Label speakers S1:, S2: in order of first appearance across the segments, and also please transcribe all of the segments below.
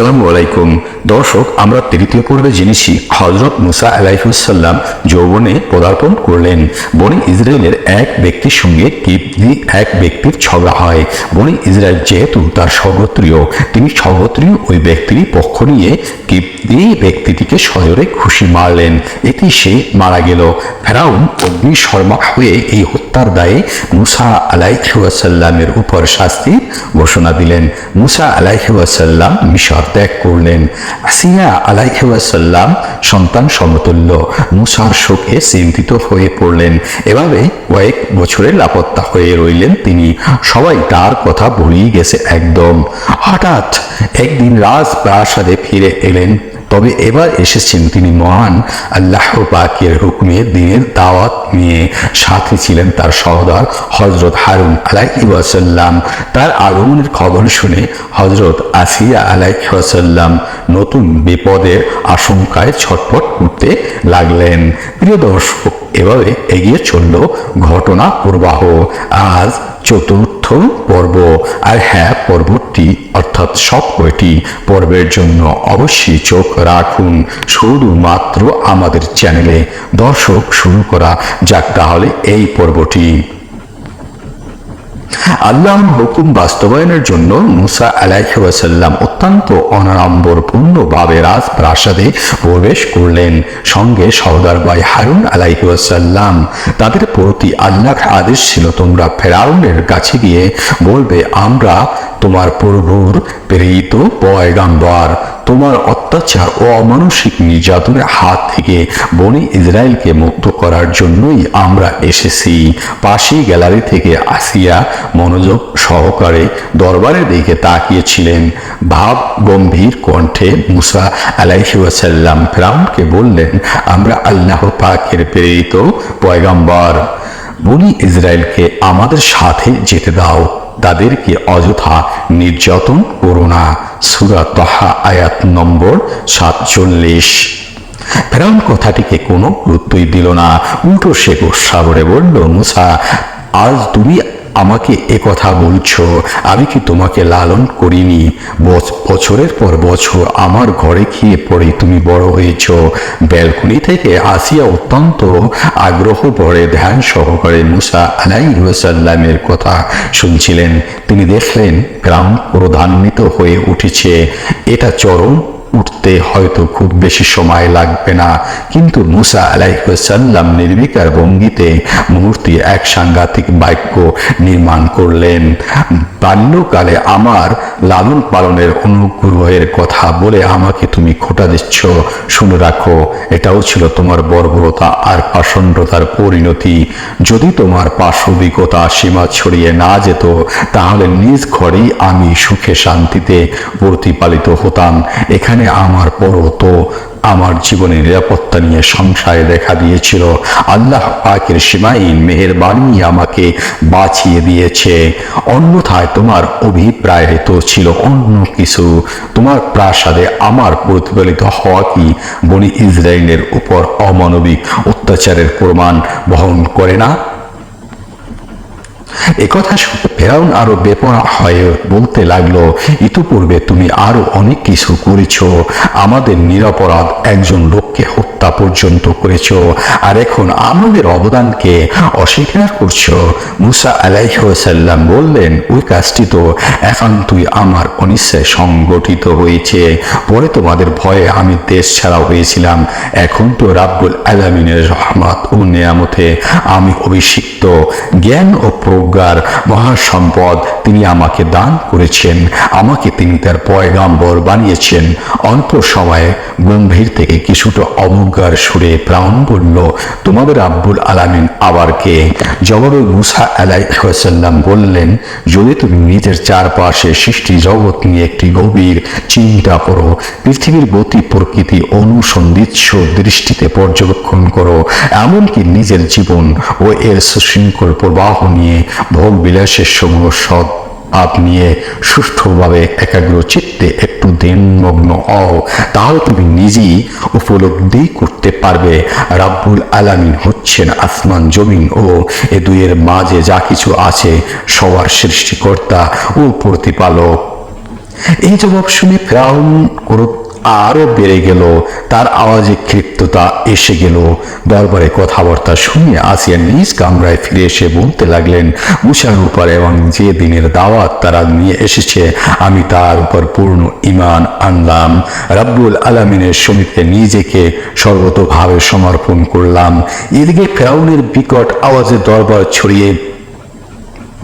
S1: আসসালামু আলাইকুম। দর্শক, আমরা তৃতীয় পর্বে জেনেছি হজরত মুসা আলাইহুসাল্লাম যৌবনে পদার্পণ করলেন। বনি ইসরায়েলের এক ব্যক্তির সঙ্গে কিবদি এক ব্যক্তির ঝগড়া হয়। বনি ইসরায়েল যেহেতু তার স্বগোত্রীয় তিনি স্বগোত্রীয় ওই ব্যক্তিরই পক্ষ নিয়ে কিবদি ব্যক্তিটিকে সজরে খুশি মারলেন। এটি সে মারা গেল। ফেরাউন অগ্নি শর্মা হয়ে এই হত্যার দায়ে মুসা আলাইহুয়াসাল্লামের উপর শাস্তির ঘোষণা দিলেন। মুসা আলাইহুয়াসাল্লাম মিশর ত্যাগ করলেন। আসিয়া আলাইহুয়াসাল্লাম সন্তান সমতুল্য। মুসার শোকে চিন্তিত হয়ে পড়লেন। এভাবে কয়েক বছরের লাপত্তা হয়ে রইলেন তিনি। সবাই তার কথা ভুলিয়ে গেছে একদম। হঠাৎ একদিন রাজ প্রাসাদে ফিরে এলেন। তবে এবার এসেছেন তিনি মহান আল্লাহ পাকের হুকুমে দিনের দাওয়াত নিয়ে। সাথে ছিলেন তার সহদর হজরত হারুন আলাই ওয়াসাল্লাম। তার আগমনের খবর শুনে হজরত আসিয়া আলাইহি ওয়াসাল্লাম নতুন বিপদের আশঙ্কায় ছটফট করতে লাগলেন। প্রিয় দর্শক, এভাবে এগিয়ে চলল ঘটনা প্রবাহ। আজ চতুর্থ পর্ব। আর হ্যাঁ পর্বটি, অর্থাৎ সব কয়টি পর্বের জন্য অবশ্যই চোখ রাখুন। শুধুমাত্র আমাদের চ্যানেলে দর্শক শুরু করা যাক তাহলে এই পর্বটি। আল্লাহর হুকুম বাস্তবায়নের জন্য মুসা আলাইসাল্লাম অত্যন্ত অনাড়ম্বরপূর্ণ ভাবে রাজপ্রাসাদে প্রবেশ করলেন। সঙ্গে সর্দার ভাই হারুন আলাইসাল্লাম তাদের প্রতি আল্লাহর আদেশ ছিল, তোমরা ফেরাউনের কাছে গিয়ে বলবে, আমরা তোমার প্রভুর প্রেরিত পয়গাম্বার। তোমার অত্যাচার ও অমানসিক নির্যাতনের হাত থেকে বনি ইসরায়েলকে মুক্ত করার জন্যই আমরা এসেছি। পাশেই গ্যালারি থেকে আসিয়া মনোযোগ সহকারে দরবারের দিকে তাকিয়েছিলেন। ভাব গম্ভীর কণ্ঠে মুসা আলাইসাল্লাম ফ্রাউনকে বললেন, আমরা আল্লাহ পাকের প্রেরিত পয়গাম্বার। বনি ইসরায়েলকে আমাদের সাথে যেতে দাও। তাদেরকে অযথা নির্যাতন করো না। সুরা তহা আয়াত নম্বর সাতচল্লিশ। ফেরাউন কথাটিকে কোনো গুরুত্বই দিল না। উল্টো সে গোসা ভরে বলল, মুসা, আজ তুমি আমাকে এ কথা বলছো, আমি কি তোমাকে লালন করিনি? বছরের পর বছর আমার ঘরে খেয়ে পড়ে তুমি বড় হয়েছ। ব্যালকনি থেকে আসিয়া অত্যন্ত আগ্রহ ভরে ধ্যান সহকারে মুসা আলাইসাল্লামের কথা শুনছিলেন। তিনি দেখলেন গ্রাম প্রধান্বিত হয়ে উঠেছে। এটা চরম উঠতে হয়তো খুব বেশি সময় লাগবে না। কিন্তু মুসা আলাইসাল্লাম নির্বিকার ভঙ্গিতে মুহূর্তে এক সাংঘাতিক বাক্য নির্মাণ করলেন। বাল্যকালে আমার লালন পালনের অনুগ্রহের কথা বলে আমাকে তুমি খোটা দিচ্ছ। শুনে রাখো, এটাও ছিল তোমার বর্বরতা আর পাষণ্ডতার পরিণতি। যদি তোমার পাশবিকতা সীমা ছড়িয়ে না যেত, তাহলে নিজ ঘরেই আমি সুখে শান্তিতে প্রতিপালিত হতাম। এখানে আমার পরও তো আমার জীবনে নিরাপত্তা নিয়ে সংশয় দেখা দিয়েছিল। আল্লাহ পাকের সীমাহীন মেহেরবানি আমাকে বাঁচিয়ে দিয়েছে। অন্যথায় তোমার অভিপ্রায় তো ছিল অন্য কিছু। তোমার প্রাসাদে আমার প্রতিফলিত হওয়া কি? বনি ইসরায়েলের উপর অমানবিক অত্যাচারের প্রমাণ বহন করে না? একথা শুনে ফেরাউন আরও বেপরা হয়ে বলতে লাগল, ইতোপূর্বে তুমি আরও অনেক কিছু করেছ। আমাদের নিরাপরাধ একজন লোককে হত্যা পর্যন্ত করেছ। আর এখন আমাদের অবদানকে অস্বীকার করছ। মুসা আলাইসাল্লাম বললেন, ওই কাজটি তো একান্তই আমার অনিশ্চয় সংগঠিত হয়েছে। পরে তোমাদের ভয়ে আমি দেশ ছাড়া হয়েছিলাম। এখন তো রাব্বুল আলমিনের রহমত ও নিয়ামতে আমি অভিষিক্ত। জ্ঞান ও প্রজ্ঞার মহাসম্পদ তিনি আমাকে দান করেছেন। আমাকে তিনি তার পয়গাম্বর বানিয়েছেন। অল্প সময়ে গম্ভীর থেকে কিছুটা অবজ্ঞার সুরে প্রাণ বলল, তোমাদের আব্বুল আলামিন আবার কে? জবাবে মুসা আলাইসাল্লাম বললেন, যদি তুমি নিজের চারপাশে সৃষ্টি জগৎ নিয়ে একটি গভীর চিন্তা করো, পৃথিবীর গতি, প্রকৃতি অনুসন্ধিৎস দৃষ্টিতে পর্যবেক্ষণ করো, এমনকি নিজের জীবন ও এর সুশৃঙ্খল প্রবাহ নিয়ে ভোগ বিলাসের সমূহ সৎ নিয়ে সুষ্ঠুভাবে একাগ্র চিত্তে একটু দিনমগ্ন হও। তাহলে তুমি নিজেই উপলব্ধি করতে পারবে। রাব্বুল আলামিন হচ্ছেন আসমান জমিন ও এ দুইয়ের মাঝে যা কিছু আছে সবার সৃষ্টিকর্তা ও প্রতিপালক। এই জবাব শুনে ফেরাউন ক্রোধ আরও বেড়ে গেল। তার আওয়াজে ক্ষিপ্ততা এসে গেল। দরবারে কথাবার্তা শুনে আসিয়া নিজ কামরায় ফিরে এসে বলতে লাগলেন, মুসার উপর এবং যে দিনের দাওয়াত তারা নিয়ে এসেছে, আমি তার উপর পূর্ণ ইমান আনলাম। রাব্বুল আলমিনের সমিতিতে নিজেকে সর্বতভাবে সমর্পণ করলাম। এদিকে ফেরাউনের বিকট আওয়াজে দরবার ছড়িয়ে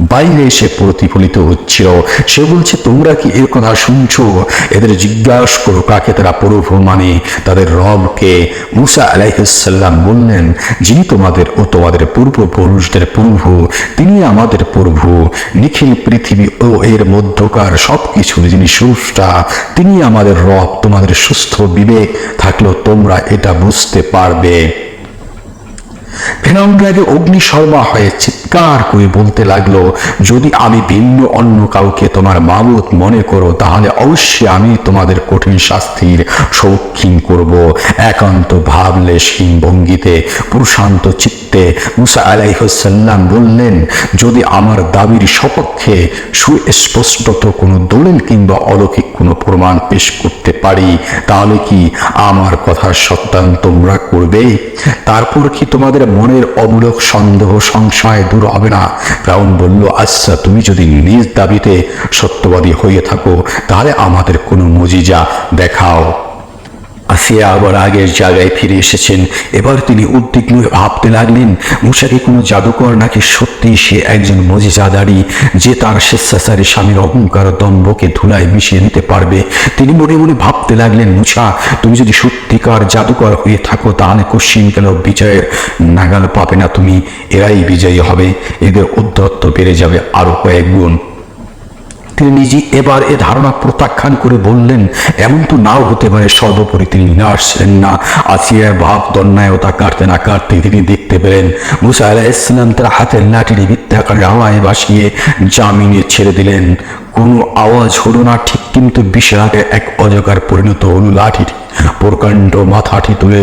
S1: বাইরে এসে প্রতিফলিত হচ্ছিল। সে বলছে, তোমরা কি এর কথা শুনছো? এদের জিজ্ঞাসা করো, কাকে তারা প্রভু মানে? তাদের রবকে মুসা আলাইসাল্লাম বললেন, যিনি তোমাদের ও তোমাদের পূর্বপুরুষদের প্রভু, তিনি আমাদের প্রভু। নিখিল পৃথিবী ও এর মধ্যকার সব কিছুর যিনি স্রষ্টা, তিনি আমাদের রব, তোমাদের সুস্থ বিবেক থাকলেও তোমরা এটা বুঝতে পারবে। ফেরাউন রাগে অগ্নিশর্মা হয়ে চিৎকার করে বলতে লাগল, যদি আমি ভিন্ন অন্য কাউকে তোমার মাবুত মনে করো, তাহলে অবশ্যই আমি তোমাদের কঠিন শাস্তির সৌক্ষীন করব। একান্ত ভাবলেশহীন ভঙ্গিতে প্রশান্ত চিত্তে মুসা আলাইহসাল্লাম বললেন, যদি আমার দাবির সপক্ষে সুস্পষ্টত কোনো দলিল কিংবা অলৌকিক কোনো প্রমাণ পেশ করতে পারি, তাহলে কি আমার কথা সত্যায়ন তোমরা করবে? তারপর কি তোমাদের মনের অমূলক সন্দেহ, সংশয় দূর হবে না। ফ্রাউন বলল আচ্ছা তুমি যদি নিজ দাবিতে সত্যবাদী হয়ে থাকো, তাহলে আমাদের কোনো মজিজা দেখাও। আসিয়া আবার আগের জায়গায় ফিরে এসেছেন। এবার তিনি উদ্বিগ্ন ভাবতে লাগলেন, মুসাকে কোনো জাদুকর নাকি সত্যি সে একজন মজিজাদারি যে তার স্বেচ্ছাচারী স্বামীর অহংকার দম্ভকে ধুলায় মিশিয়ে নিতে পারবে? তিনি মনে মনে ভাবতে লাগলেন মুসা তুমি যদি সত্যিকার জাদুকর হয়ে থাকো, তাহলে কশ্চিন কেন বিজয়ের নাগাল পাবে না তুমি? এরাই বিজয়ী হবে। এদের উদ্ধত্ত বেড়ে যাবে আরও কয়েক গুণ। তিনি এবার এ ধারণা প্রত্যাখ্যান করে বললেন, এমন তো নাও হতে পারে, সর্বোপরি তিনি না আসছেন না। আসিয়ার ভাব দন্যায়তা কাটতে না কাটতে তিনি দেখতে পেলেন, মুসা আলাহ ইসলাম তার হাতের লাঠিটি বৃত্তাকার হাওয়ায় ভাসিয়ে জামিনে ছেড়ে দিলেন। কোনো আওয়াজ হলো না, ঠিক কিন্তু বিশাল এক অজগার পরিণত হলো লাঠিটি। প্রকাণ্ড মাথাটি তুলে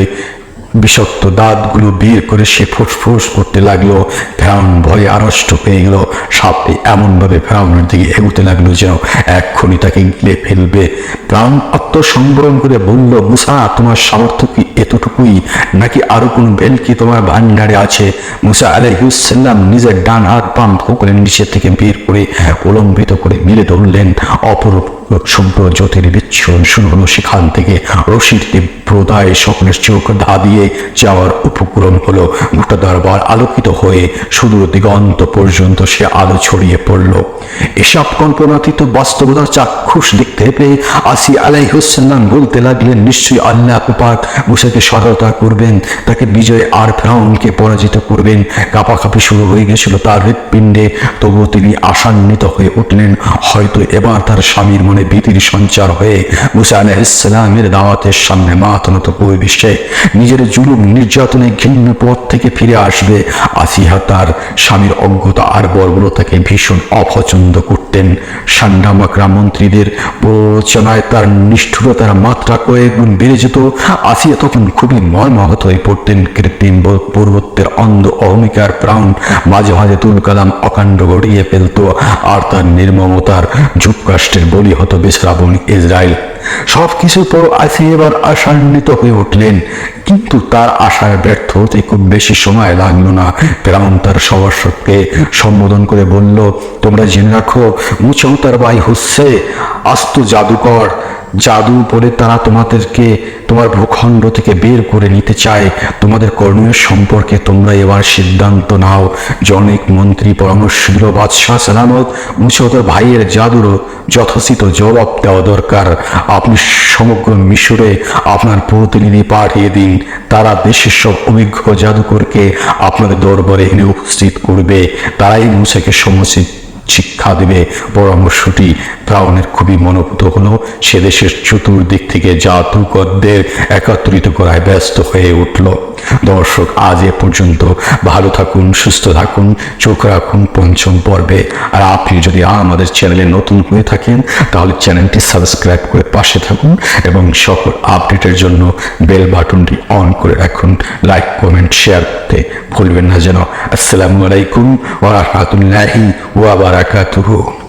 S1: বিষাক্ত দাঁতগুলো বের করে সে ফুসফুস করতে লাগল। ফেরাউন ভয়ে আড়ষ্ট হয়ে গেল। সাপটি এমনভাবে ফেরাউনের দিকে এগোতে লাগল যেন এক্ষুনি তাকে গিলে ফেলবে। প্রাণ আত্মসংবরণ করে বলল, মুসা, তোমার সামর্থ্য কি এতটুকুই? নাকি আরও কোনো বেল কি তোমার ভান্ডারে আছে? মুসা আলহিউসাল্লাম নিজের ডান হাত পাম্প ফোকলেন নিচের থেকে বের করে অবলম্বিত করে মিলে ধরলেন। অপরূপ শুভ্র জ্যোতির বিচ্ছন শুরু হলো সেখান থেকে। রশির তীব্রতায় সকলের চোখ ধা দিয়ে যাওয়ার উপক্রম হলো গোটা দরবার আলোকিত হয়ে সুদূর দিগন্ত পর্যন্ত সে আলো ছড়িয়ে পড়ল। এসব কল্পনাতীত চাক্ষুষ দেখতে পেয়ে আসি আলাইহুসাল্লাম বলতে লাগলেন, নিশ্চয়ই আল্লাহ পাক মুসাকে সহায়তা করবেন, তাকে বিজয় আর ফ্রাউনকে পরাজিত করবেন। কাপাকাপি শুরু হয়ে গেছিল তার হৃৎপিণ্ডে, তবুও তিনি আশান্বিত হয়ে উঠলেন। হয়তো এবার তার স্বামীর মনে ভীতির সঞ্চার হয়ে মুসা আলাইসালামের দাওয়াতের সামনে মাতনত পরিবেশে নিজের জুলুম নির্যাতনে ঘৃণ্য পথ থেকে ফিরে আসবে। আসিহা তার স্বামীর অজ্ঞতা আর বর্বরতাকে ভীষণ অপছন্দ করতেন। সান্ডামাকরা মন্ত্রীদের প্ররোচনায় তার নিষ্ঠুরতার মাত্রা কয়েক গুণ বেড়ে যেত। আসিয়া তখন খুবই মর্মাহত হয়ে পড়তেন। কৃত্রিম পূর্বত্বের অন্ধ অহমিকার প্রাণ মাঝে মাঝে তুল কালাম অকাণ্ড গড়িয়ে ফেলত। আর তার নির্মমতার যুগকাষ্টের বলি হতো বেসরাবন ইসরায়েল। সব কিছুর পর আসি এবার আশান্বিত হয়ে উঠলেন। কিন্তু তার আশায় ব্যর্থ হতে খুব বেশি সময় লাগল না। ফেরাউন তার সভাসদকে সম্বোধন করে বলল, তোমরা জেনে রাখো মুচৌ তার ভাই হচ্ছে আস্ত জাদুকর। জাদু বলে তারা তোমাদেরকে, তোমার ভূখণ্ড থেকে বের করে নিতে চায়। তোমাদের কর্মীয় সম্পর্কে তোমরা এবার সিদ্ধান্ত নাও। জনক মন্ত্রী পরামর্শ দিল বাদশাহ সালামত মুসৌদার ভাইয়ের জাদুর যথোচিত জবাব দেওয়া দরকার। আপনি সমগ্র মিশরে আপনার প্রতিনিধি পাঠিয়ে দিন। তারা দেশের সব অভিজ্ঞ জাদুকরকে আপনার দরবারে এনে উপস্থিত করবে। তারাই মুসাকে সমুচিত শিক্ষা দেবে। পরামর্শটি ফ্রাউনের খুবই মনোভূত হলো, সে দেশের চতুর্দিক থেকে জাদুকরদের একত্রিত করায় ব্যস্ত হয়ে উঠল। দর্শক, আজ এ পর্যন্ত। ভালো থাকুন, সুস্থ থাকুন, চোখ রাখুন পঞ্চম পর্বে। আর আপনি যদি আমাদের চ্যানেলে নতুন হয়ে থাকেন, তাহলে চ্যানেলটি সাবস্ক্রাইব করে পাশে থাকুন এবং সকল আপডেটের জন্য বেল বাটনটি অন করে রাখুন। লাইক, কমেন্ট, শেয়ার করতে ভুলবেন না যেন। আসসালামু আলাইকুম ওয়া রাহমাতুল্লাহি ওয়া বারাকাতুহু 徒步。